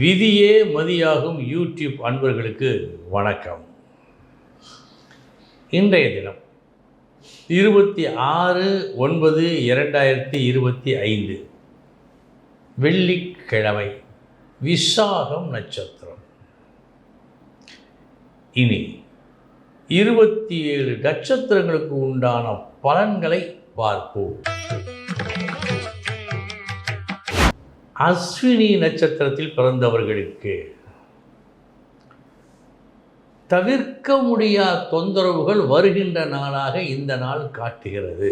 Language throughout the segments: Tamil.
விதியே மதியாகும் யூடியூப் அன்பர்களுக்கு வணக்கம். இன்றைய தினம் இருபத்தி ஆறு ஒன்பது இரண்டாயிரத்தி இருபத்தி ஐந்து வெள்ளிக்கிழமை விசாகம் நட்சத்திரம். இனி இருபத்தி ஏழு நட்சத்திரங்களுக்கு உண்டான பலன்களை பார்ப்போம். அஸ்வினி நட்சத்திரத்தில் பிறந்தவர்களுக்கு தவிர்க்க முடியாத தொந்தரவுகள் வருகின்ற நாளாக இந்த நாள் காட்டுகிறது.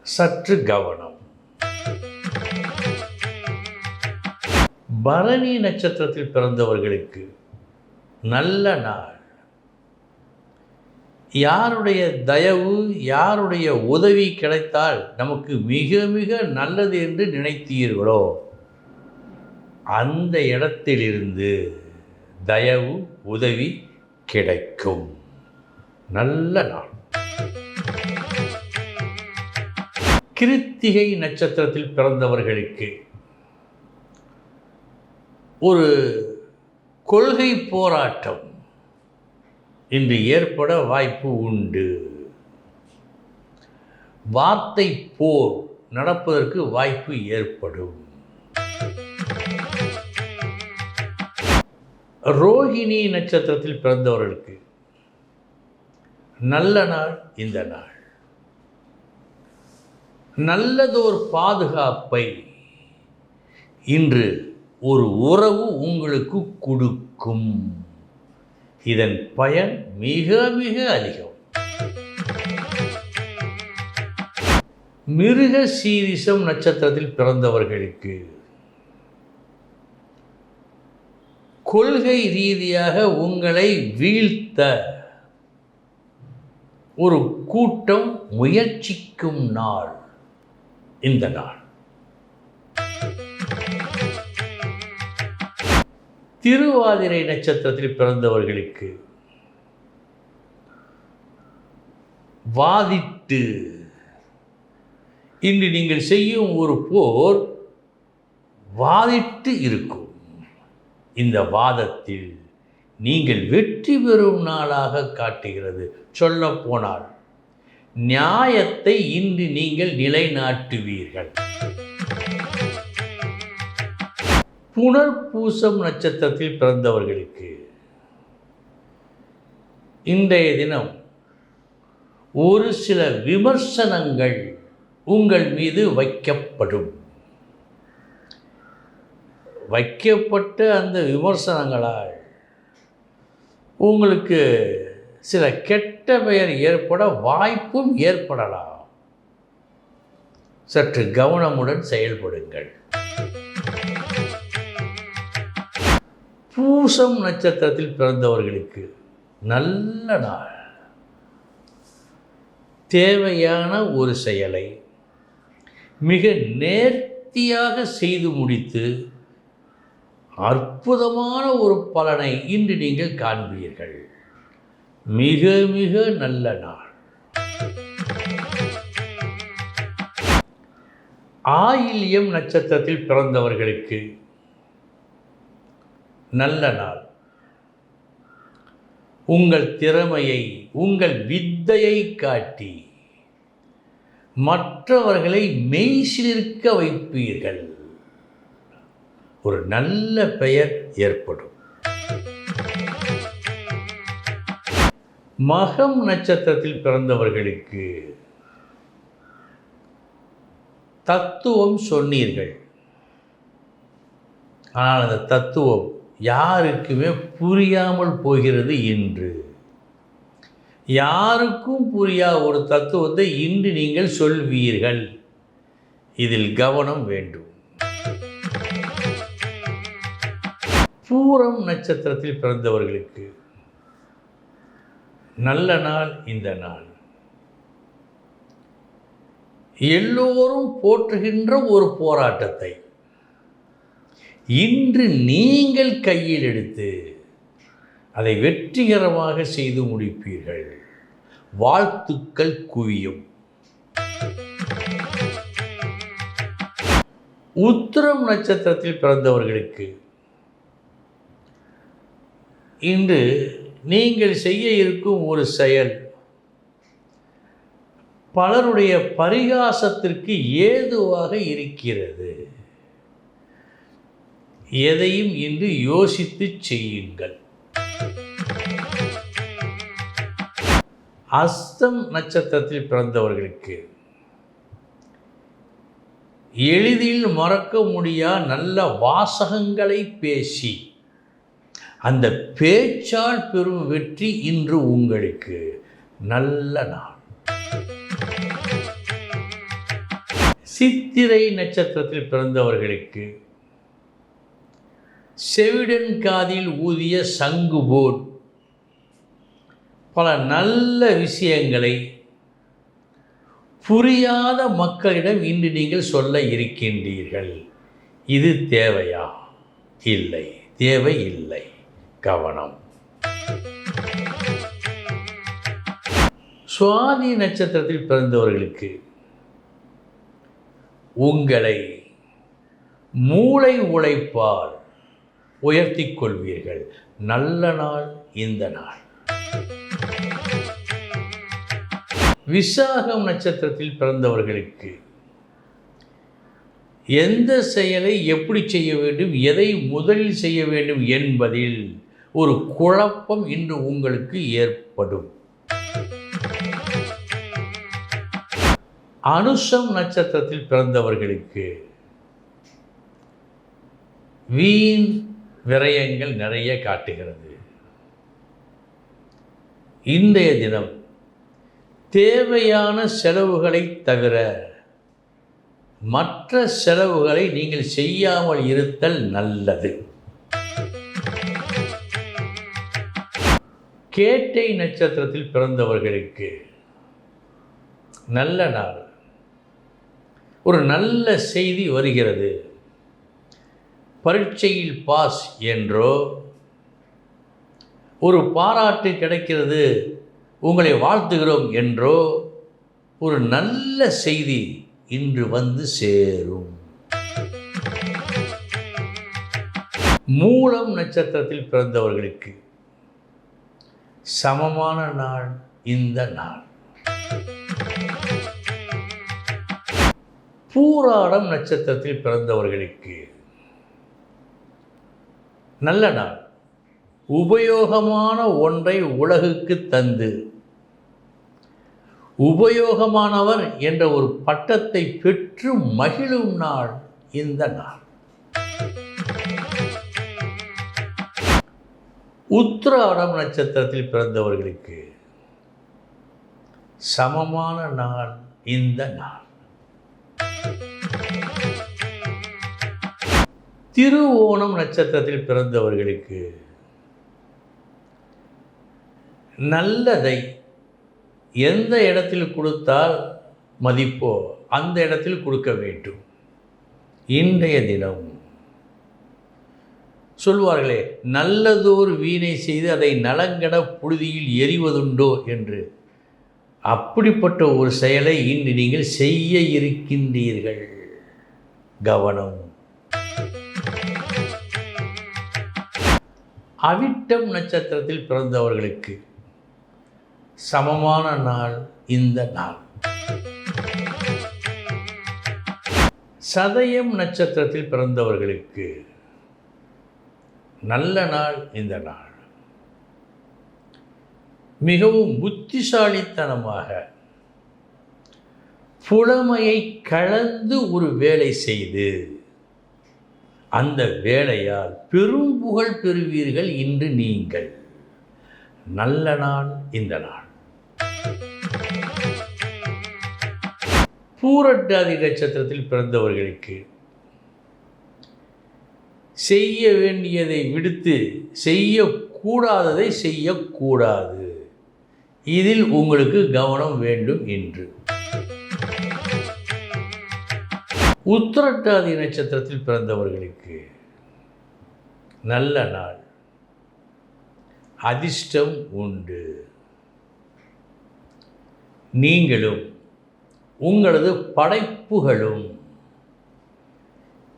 சற்று கவனம். பரணி நட்சத்திரத்தில் பிறந்தவர்களுக்கு நல்ல நாள். யாருடைய தயவு யாருடைய உதவி கிடைத்தால் நமக்கு மிக மிக நல்லது என்று நினைத்தீர்களோ அந்த இடத்திலிருந்து தயவு உதவி கிடைக்கும். நல்ல நாள். கிருத்திகை நட்சத்திரத்தில் பிறந்தவர்களுக்கு ஒரு கொள்கை போராட்டம் இன்று ஏற்பட வாய்ப்பு உண்டு. வார்த்தை போர் நடப்பதற்கு வாய்ப்பு ஏற்படும். ரோஹிணி நட்சத்திரத்தில் பிறந்தவர்களுக்கு நல்ல நாள் இந்த நாள். நல்லதோர் பாதுகாப்பை இன்று ஒரு உறவு உங்களுக்கு கொடுக்கும். இதன் பயன் மிக மிக அதிகம். மிருக சீரிசம் நட்சத்திரத்தில் பிறந்தவர்களுக்கு கொள்கை ரீதியாக உங்களை வீழ்த்த ஒரு கூட்டம் முயற்சிக்கும் நாள் இந்த நாள். திருவாதிரை நட்சத்திரத்தில் பிறந்தவர்களுக்கு வாதிட்டு இன்று நீங்கள் செய்யும் ஒரு போர் வாதிட்டு இருக்கும். இந்த வாதத்தில் நீங்கள் வெற்றி பெறும் நாளாக காட்டுகிறது. சொல்ல போனால் நியாயத்தை இன்று நீங்கள் நிலைநாட்டுவீர்கள். புனர்பூசம் நட்சத்திரத்தில் பிறந்தவர்களுக்கு இன்றைய தினம் ஒரு சில விமர்சனங்கள் உங்கள் மீது வைக்கப்படும். வைக்கப்பட்ட அந்த விமர்சனங்களால் உங்களுக்கு சில கெட்ட பெயர் ஏற்பட வாய்ப்பும் ஏற்படலாம். சற்று கவனமுடன் செயல்படுங்கள். பூசம் நட்சத்திரத்தில் பிறந்தவர்களுக்கு நல்ல நாள். தேவையான ஒரு செயலை மிக நேர்த்தியாக செய்து முடித்து அற்புதமான ஒரு பலனை இன்று நீங்கள் காண்பீர்கள். மிக மிக நல்ல நாள். ஆயில்யம் நட்சத்திரத்தில் பிறந்தவர்களுக்கு நல்ல நாள். உங்கள் திறமையை உங்கள் வித்தையை காட்டி மற்றவர்களை மெய்சிலிருக்க வைப்பீர்கள். ஒரு நல்ல பெயர் ஏற்படும். மகம் நட்சத்திரத்தில் பிறந்தவர்களுக்கு தத்துவம் சொன்னீர்கள். ஆனால் அந்த தத்துவம் யாருக்குமே புரியாமல் போகிறது இன்று. யாருக்கும் புரியா ஒரு தத்துவத்தை இன்று நீங்கள் சொல்வீர்கள். இதில் கவனம் வேண்டும். பூரம் நட்சத்திரத்தில் பிறந்தவர்களுக்கு நல்ல நாள் இந்த நாள். எல்லோரும் போற்றுகின்ற ஒரு போராட்டத்தை. இன்று நீங்கள் கையில் எடுத்து அதை வெற்றிகரமாக செய்து முடிப்பீர்கள். வாழ்த்துக்கள் குவியும். உத்திரம் நட்சத்திரத்தில் பிறந்தவர்களுக்கு இன்று நீங்கள் செய்ய இருக்கும் ஒரு செயல் பலருடைய பரிகாசத்திற்கு ஏதுவாக இருக்கிறது. எதையும் இன்று யோசித்து செய்யுங்கள். அஸ்தம் நட்சத்திரத்தில் பிறந்தவர்களுக்கு எளிதில் மறக்க முடியா நல்ல வாசகங்களை பேசி அந்த பேச்சால் பெறும் வெற்றி இன்று உங்களுக்கு. நல்ல நாள். சித்திரை நட்சத்திரத்தில் பிறந்தவர்களுக்கு செவிடன் காதில் ஊதிய சங்கு போல். பல நல்ல விஷயங்களை புரியாத மக்களிடம் இன்று நீங்கள் சொல்ல இருக்கின்றீர்கள். இது தேவையா? இல்லை. தேவை இல்லை. கவனம். சுவாதி நட்சத்திரத்தில் பிறந்தவர்களுக்கு உங்களை மூளை உழைப்பால் உயர்த்தி கொள்வீர்கள் நல்ல நாள் இந்த நாள். விசாகம் நட்சத்திரத்தில் பிறந்தவர்களுக்கு எந்த செயலை எப்படி செய்ய வேண்டும் எதை முதலில் செய்ய வேண்டும் என்பதில் ஒரு குழப்பம் இன்று உங்களுக்கு ஏற்படும். அனுஷம் நட்சத்திரத்தில் பிறந்தவர்களுக்கு வீண் விரயங்கள் நிறைய காட்டுகிறது. இன்றைய தினம் தேவையான செலவுகளை தவிர மற்ற செலவுகளை நீங்கள் செய்யாமல் இருத்தல் நல்லது. கேட்டை நட்சத்திரத்தில் பிறந்தவர்களுக்கு நல்ல நாள். ஒரு நல்ல செய்தி வருகிறது. பரீட்சையில் பாஸ் என்றோ ஒரு பாராட்டு கிடைக்கிறது உங்களை வாழ்த்துகிறோம் என்றோ ஒரு நல்ல செய்தி இன்று வந்து சேரும். மூலம் நட்சத்திரத்தில் பிறந்தவர்களுக்கு சமமான நாள் இந்த நாள். பூராடம் நட்சத்திரத்தில் பிறந்தவர்களுக்கு நல்ல நாள் உபயோகமான ஒன்றை உலகுக்கு தந்து. உபயோகமானவர் என்ற ஒரு பட்டத்தை பெற்று மகிழும் நாள் இந்த நாள். உத்திராடம் நட்சத்திரத்தில் பிறந்தவர்களுக்கு சமமான நாள் இந்த நாள். திருவோணம் நட்சத்திரத்தில் பிறந்தவர்களுக்கு நல்லதை எந்த இடத்தில் கொடுத்தால் மதிப்போ அந்த இடத்தில் கொடுக்க வேண்டும். இன்றைய தினம். சொல்வார்களே நல்லதோர் வீணை செய்து அதை நலங்கட புழுதியில் எறிவதுண்டோ என்று. அப்படிப்பட்ட ஒரு செயலை இன்று நீங்கள் செய்ய இருக்கின்றீர்கள். கவனம். அவிட்டம் நட்சத்திரத்தில் பிறந்தவர்களுக்கு சமமான நாள் இந்த நாள். சதயம் நட்சத்திரத்தில் பிறந்தவர்களுக்கு நல்ல நாள் இந்த நாள். மிகவும் புத்திசாலித்தனமாக புலமையை கலந்து ஒரு வேலை செய்து அந்த வேலையால் பெரும் புகழ் பெறுவீர்கள் இன்று நீங்கள். நல்ல நாள் இந்த நாள். பூரட்டாதி நட்சத்திரத்தில் பிறந்தவர்களுக்கு செய்ய வேண்டியதை விடுத்து செய்யக்கூடாததை செய்யக்கூடாது. இதில் உங்களுக்கு கவனம் வேண்டும் என்று உத்திரட்டாதி நட்சத்திரத்தில் பிறந்தவர்களுக்கு நல்ல நாள். அதிர்ஷ்டம் உண்டு. நீங்களும் உங்களது படைப்புகளும்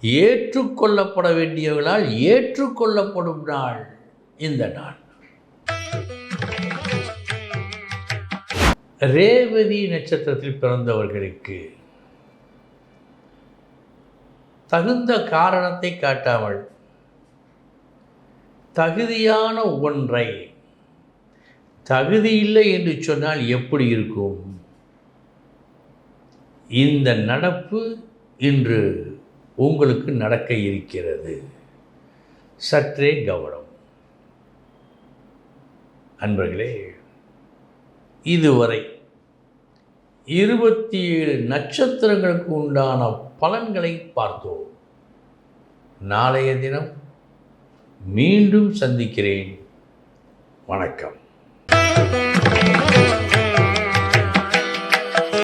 ஏற்றுக்கொள்ளப்பட வேண்டியவர்களால் ஏற்றுக்கொள்ளப்படும் நாள் இந்த நாள். ரேவதி நட்சத்திரத்தில் பிறந்தவர்களுக்கு தகுந்த காரணத்தை காட்டாமல் தகுதியான ஒன்றை தகுதி இல்லை என்று சொன்னால் எப்படி இருக்கும்? இந்த நடப்பு இன்று உங்களுக்கு நடக்க இருக்கிறது. சற்றே கவனம். அன்பர்களே இதுவரை இருபத்தி ஏழு நட்சத்திரங்களுக்கு உண்டான பலன்களை பார்த்தோம். நாளைய தினம் மீண்டும் சந்திக்கிறேன். வணக்கம்.